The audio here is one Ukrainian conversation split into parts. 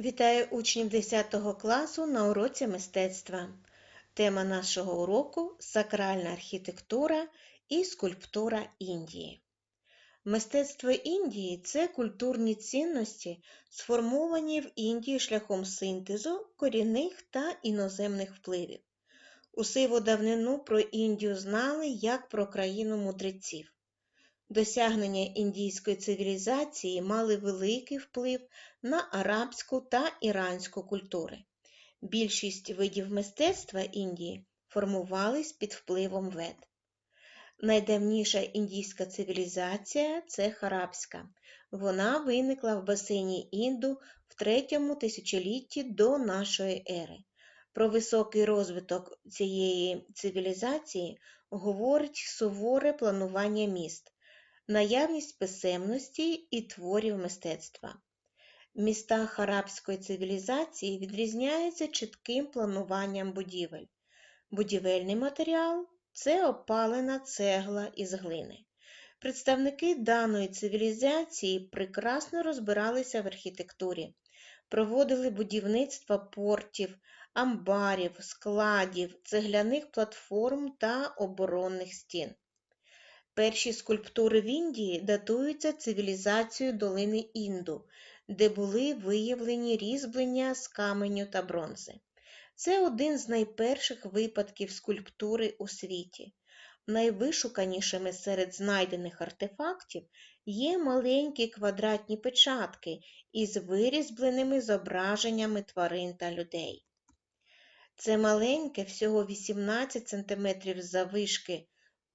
Вітаю учнів 10 класу на уроці мистецтва. Тема нашого уроку сакральна архітектура і скульптура Індії. Мистецтво Індії це культурні цінності, сформовані в Індії шляхом синтезу корінних та іноземних впливів. У давнину про Індію знали як про країну мудреців. Досягнення індійської цивілізації мали великий вплив на арабську та іранську культури. Більшість видів мистецтва Індії формувались під впливом вед. Найдавніша індійська цивілізація це харабська. Вона виникла в басейні Інду в третьому тисячолітті до нашої ери. Про високий розвиток цієї цивілізації говорить суворе планування міст наявність писемності і творів мистецтва. Міста харабської цивілізації відрізняються чітким плануванням будівель. Будівельний матеріал це опалена цегла із глини. Представники даної цивілізації прекрасно розбиралися в архітектурі, проводили будівництво портів, амбарів, складів, цегляних платформ та оборонних стін. Перші скульптури в Індії датуються цивілізацією долини Інду, де були виявлені різьблення з каменю та бронзи. Це один з найперших випадків скульптури у світі. Найвишуканішими серед знайдених артефактів є маленькі квадратні печатки із вирізбленими зображеннями тварин та людей. Це маленьке, всього 18 см завишки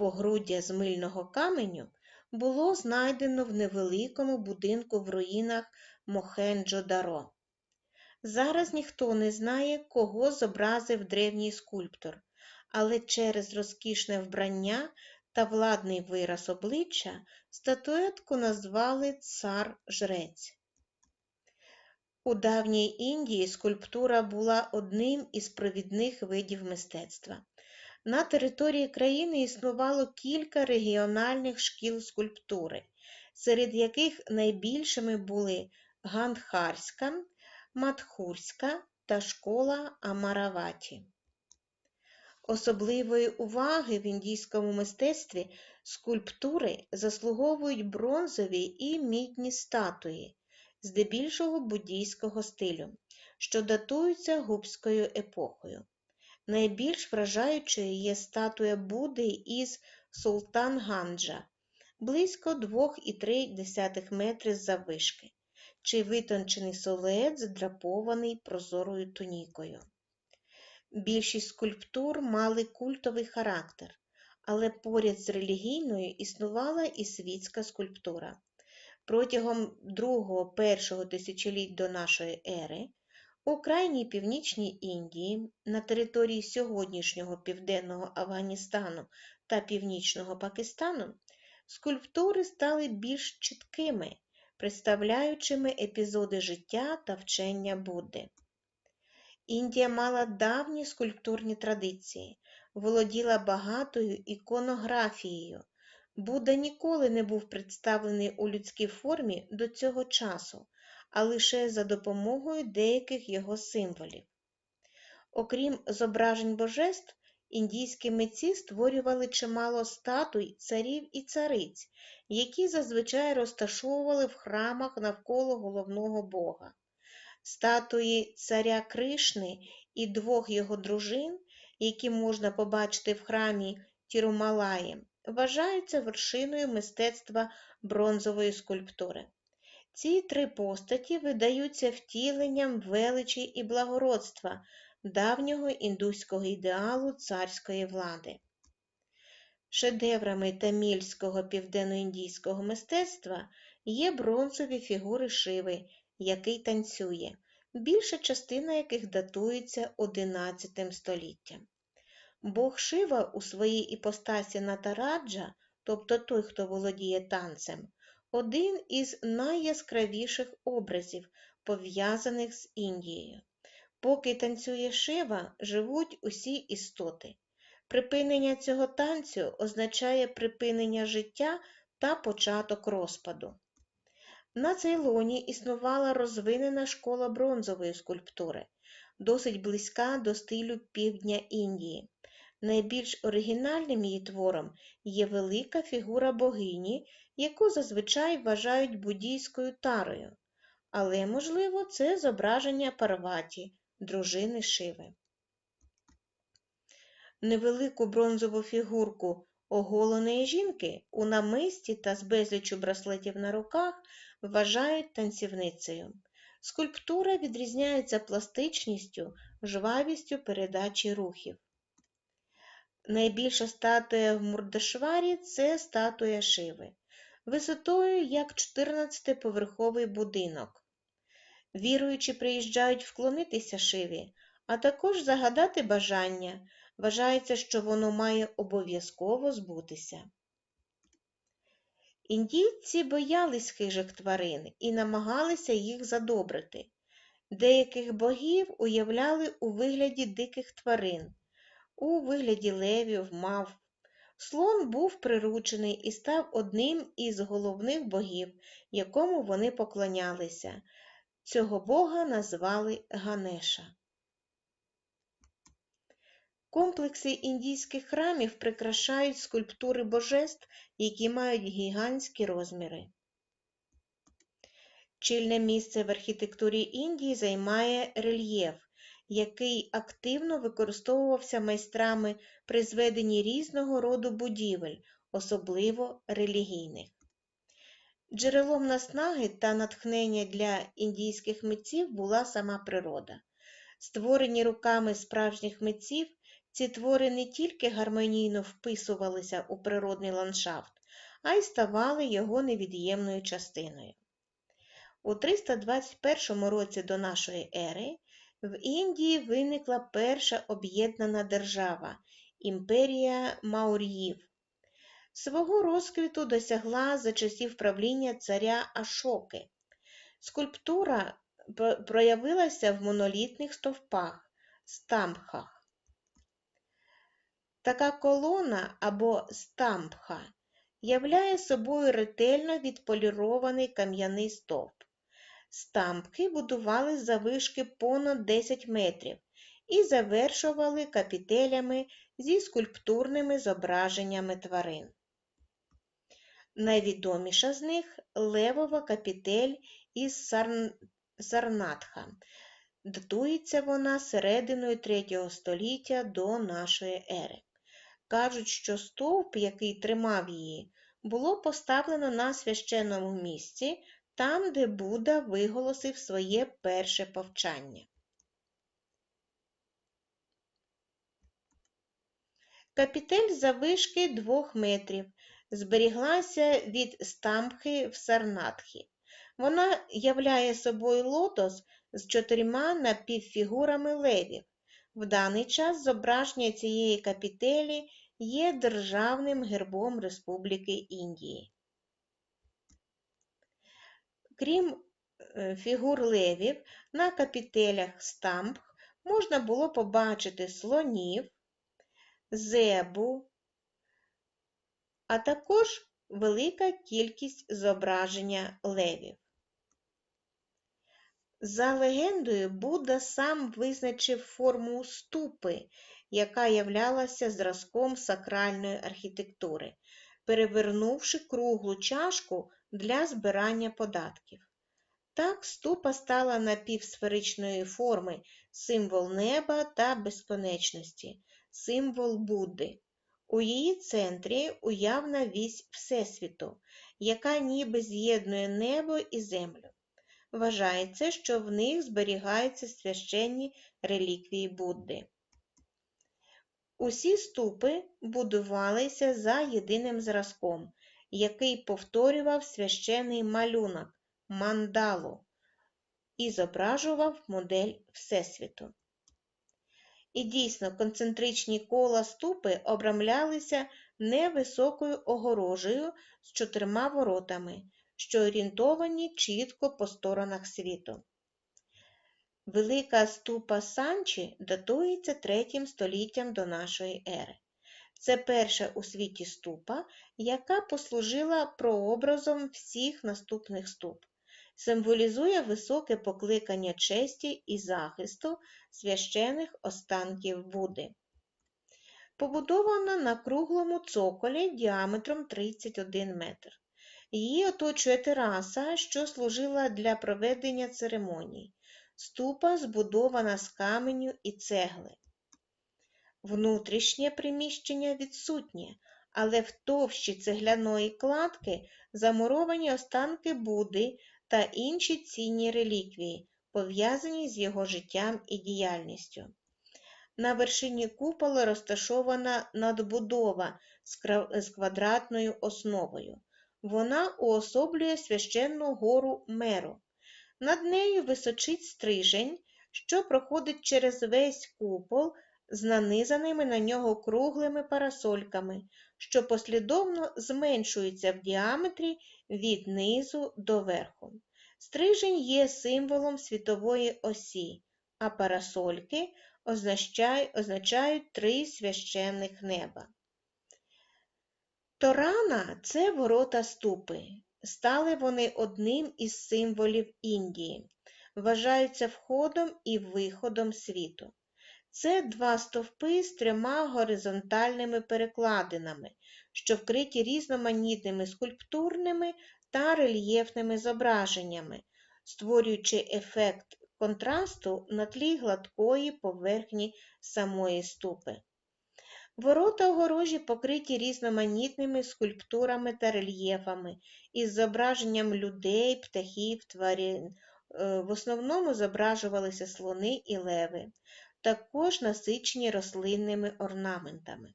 погруддя з мильного каменю було знайдено в невеликому будинку в руїнах Мохенджо-Даро. Зараз ніхто не знає, кого зобразив древній скульптор, але через розкішне вбрання та владний вираз обличчя статуетку назвали цар жрець. У давній Індії скульптура була одним із провідних видів мистецтва. На території країни існувало кілька регіональних шкіл скульптури, серед яких найбільшими були Гандхарська, Матхурська та школа Амараваті. Особливої уваги в індійському мистецтві скульптури заслуговують бронзові і мідні статуї, здебільшого буддійського стилю, що датуються губською епохою. Найбільш вражаючою є статуя Будди із Султан-Ганджа близько 2,3 метри заввишки, чи витончений солець задрапований прозорою тунікою. Більшість скульптур мали культовий характер, але поряд з релігійною існувала і світська скульптура. Протягом другого-першого тисячоліть до нашої ери у крайній північній Індії, на території сьогоднішнього південного Афганістану та північного Пакистану, скульптури стали більш чіткими, представляючими епізоди життя та вчення Будди. Індія мала давні скульптурні традиції, володіла багатою іконографією. Будда ніколи не був представлений у людській формі до цього часу, а лише за допомогою деяких його символів. Окрім зображень божеств, індійські митці створювали чимало статуй царів і цариць, які зазвичай розташовували в храмах навколо головного бога. Статуї царя Кришни і двох його дружин, які можна побачити в храмі Тірумалаї, вважаються вершиною мистецтва бронзової скульптури. Ці три постаті видаються втіленням величі і благородства давнього індуського ідеалу царської влади. Шедеврами тамільського південноіндійського мистецтва є бронзові фігури шиви, який танцює, більша частина яких датується XI століттям. Бог Шива у своїй іпостасі Натараджа, тобто той, хто володіє танцем, один із найяскравіших образів, пов'язаних з Індією. Поки танцює шива, живуть усі істоти. Припинення цього танцю означає припинення життя та початок розпаду. На Цейлоні існувала розвинена школа бронзової скульптури, досить близька до стилю півдня Індії. Найбільш оригінальним її твором є велика фігура богині, яку зазвичай вважають буддійською тарою, але, можливо, це зображення Парваті, дружини Шиви. Невелику бронзову фігурку оголеної жінки у намисті та з безліччю браслетів на руках вважають танцівницею. Скульптура відрізняється пластичністю, жвавістю передачі рухів. Найбільша статуя в Мурдашварі це статуя Шиви, висотою як 14-поверховий будинок. Віруючі приїжджають вклонитися Шиві, а також загадати бажання. Вважається, що воно має обов'язково збутися. Індійці боялись хижих тварин і намагалися їх задобрити. Деяких богів уявляли у вигляді диких тварин, у вигляді левів, мав. Слон був приручений і став одним із головних богів, якому вони поклонялися. Цього бога назвали Ганеша. Комплекси індійських храмів прикрашають скульптури божеств, які мають гігантські розміри. Чільне місце в архітектурі Індії займає рельєф, який активно використовувався майстрами при зведенні різного роду будівель, особливо релігійних. Джерелом наснаги та натхнення для індійських митців була сама природа. Створені руками справжніх митців, ці твори не тільки гармонійно вписувалися у природний ландшафт, а й ставали його невід'ємною частиною. У 321 році до нашої ери в Індії виникла перша об'єднана держава імперія Маур'їв. Свого розквіту досягла за часів правління царя Ашоки. Скульптура проявилася в монолітних стовпах, стампхах. Така колона або стампха являє собою ретельно відполірований кам'яний стовп. Стампки будували завишки понад 10 метрів і завершували капітелями зі скульптурними зображеннями тварин. Найвідоміша з них левова капітель із Сарн... Сарнатха. Датується вона серединою 3 століття до нашої ери. Кажуть, що стовп, який тримав її, було поставлено на священному місці, там, де Будда виголосив своє перше повчання. Капітель завишки двох метрів зберіглася від стампхи в Сарнатхі. Вона являє собою лотос з чотирма напівфігурами левів. В даний час зображення цієї капітелі є державним гербом Республіки Індії. Крім е, фігур левів, на капітелях стампх можна було побачити слонів, зебу, а також велика кількість зображення левів. За легендою, Будда сам визначив форму ступи, яка являлася зразком сакральної архітектури, перевернувши круглу чашку для збирання податків. Так ступа стала напівсферичної форми, символ неба та безконечності, символ Будди. У її центрі уявна вісь Всесвіту, яка ніби з'єднує небо і землю. Вважається, що в них зберігаються священні реліквії Будди. Усі ступи будувалися за єдиним зразком, який повторював священий малюнок мандалу і зображував модель Всесвіту. І дійсно концентричні кола ступи обрамлялися невисокою огорожею з чотирма воротами, що орієнтовані чітко по сторонах світу. Велика ступа Санчі датується третім століттям до нашої ери. Це перша у світі ступа, яка послужила прообразом всіх наступних ступ. символізує високе покликання честі і захисту священих останків Будди. Побудована на круглому цоколі діаметром 31 метр. Її оточує тераса, що служила для проведення церемоній. Ступа збудована з каменю і цегли. Внутрішнє приміщення відсутнє, але в товщі цегляної кладки замуровані останки Будди та інші цінні реліквії, пов'язані з його життям і діяльністю. На вершині купола розташована надбудова з квадратною основою. Вона уособлює священну гору меру. Над нею височить стрижень, що проходить через весь купол з нанизаними на нього круглими парасольками, що послідовно зменшуються в діаметрі від низу до верху. Стрижень є символом світової осі, а парасольки означають три священних неба. Торана це ворота ступи. Стали вони одним із символів Індії, вважаються входом і виходом світу. Це два стовпи з трьома горизонтальними перекладинами, що вкриті різноманітними скульптурними та рельєфними зображеннями, створюючи ефект контрасту на тлі гладкої поверхні самої ступи. Ворота огорожі покриті різноманітними скульптурами та рельєфами із зображенням людей, птахів, тварин. Е, в основному зображувалися слони і леви, також насичені рослинними орнаментами.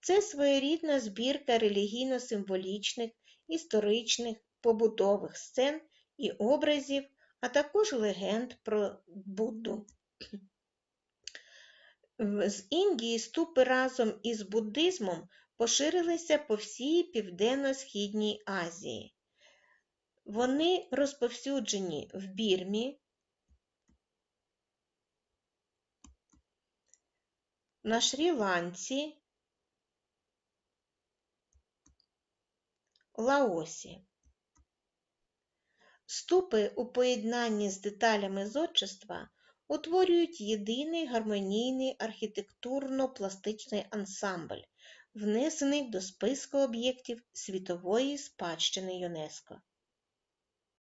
Це своєрідна збірка релігійно-символічних, історичних, побутових сцен і образів, а також легенд про Будду. З Індії ступи разом із буддизмом поширилися по всій Південно-Східній Азії. Вони розповсюджені в Бірмі, на Шрі-Ланці, Лаосі. Ступи у поєднанні з деталями зодчества утворюють єдиний гармонійний архітектурно-пластичний ансамбль, внесений до списку об'єктів світової спадщини ЮНЕСКО.